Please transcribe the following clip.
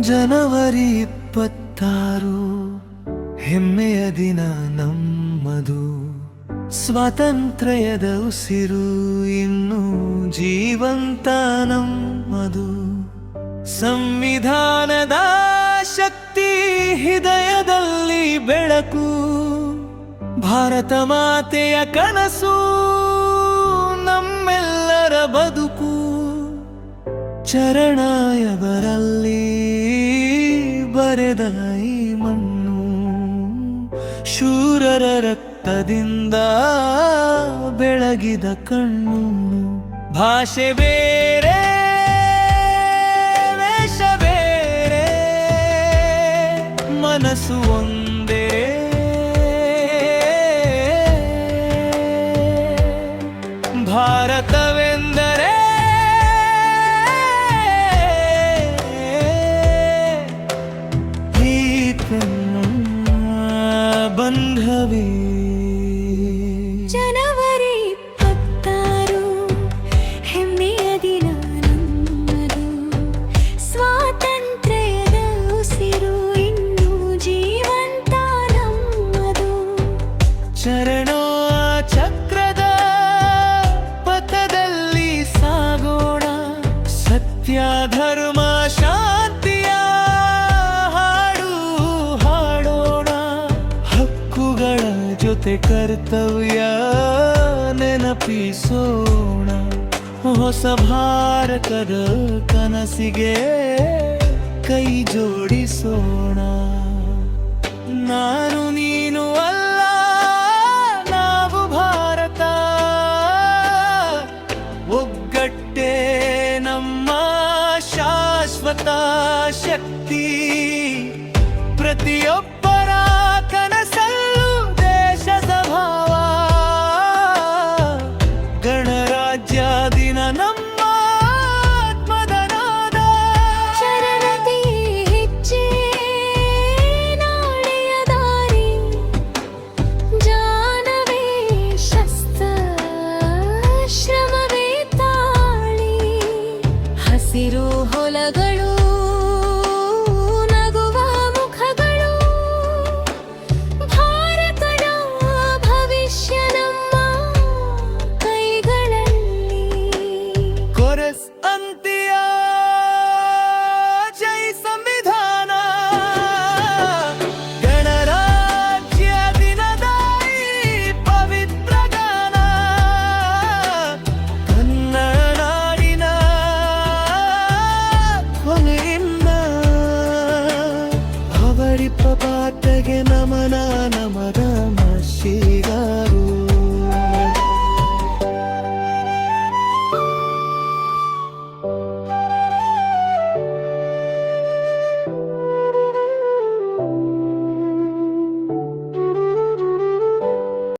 ಜನವರಿ ಇಪ್ಪತ್ತಾರು, ಹೆಮ್ಮೆಯ ದಿನ ನಮ್ಮದು. ಸ್ವಾತಂತ್ರ್ಯದ ಉಸಿರು ಇನ್ನು ಜೀವಂತ ನಮ್ಮದು. ಸಂವಿಧಾನದ ಶಕ್ತಿ ಹೃದಯದಲ್ಲಿ ಬೆಳಕು, ಭಾರತ ಮಾತೆಯ ಕನಸು, ನಮ್ಮೆಲ್ಲರ ಬದುಕು. ಚರಣಾಯವರಲ್ಲಿ ಬರೆದ ಈ ಮಣ್ಣು ಶೂರರ ರಕ್ತದಿಂದ ಬೆಳಗಿದ ಕಣ್ಣು. ಭಾಷೆ ಬೇರೆ ವೇಷ ಬೇರೆ ಮನಸ್ಸು ಒಂದೇ. ಬಂಧವೇ ಜನವರಿ ಇಪ್ಪತ್ತಾರು ಹೆಮ್ಮೆಯ ದಿನ ನಮ್ಮದು ಸ್ವಾತಂತ್ರ್ಯದ ಉಸಿರು ಇನ್ನು ಜೀವಂತ ನಮ್ಮದು. ಚರಣೋ ಚಕ್ರದ ಪಥದಲ್ಲಿ ಸಾಗೋಣ. ಸತ್ಯ ಧರ್ಮ ಜೊತೆ ಕರ್ತವ್ಯ ನೆನಪಿಸೋಣ. ಹೊಸ ಭಾರತದ ಕನಸಿಗೆ ಕೈ ಜೋಡಿಸೋಣ. ನಾನು ನೀನು ಅಲ್ಲ, ನಾವು ಭಾರತ. ಒಗ್ಗಟ್ಟೆ ನಮ್ಮ ಶಾಶ್ವತ ಶಕ್ತಿ. ಪ್ರತಿಯೊಬ್ಬರ ಹಸಿರು ಹೊಲಗಳು ಅವರಿಪ್ಪ ಪಾಟಗೆ ನಮನ ನಮದ ಮಶಿಗ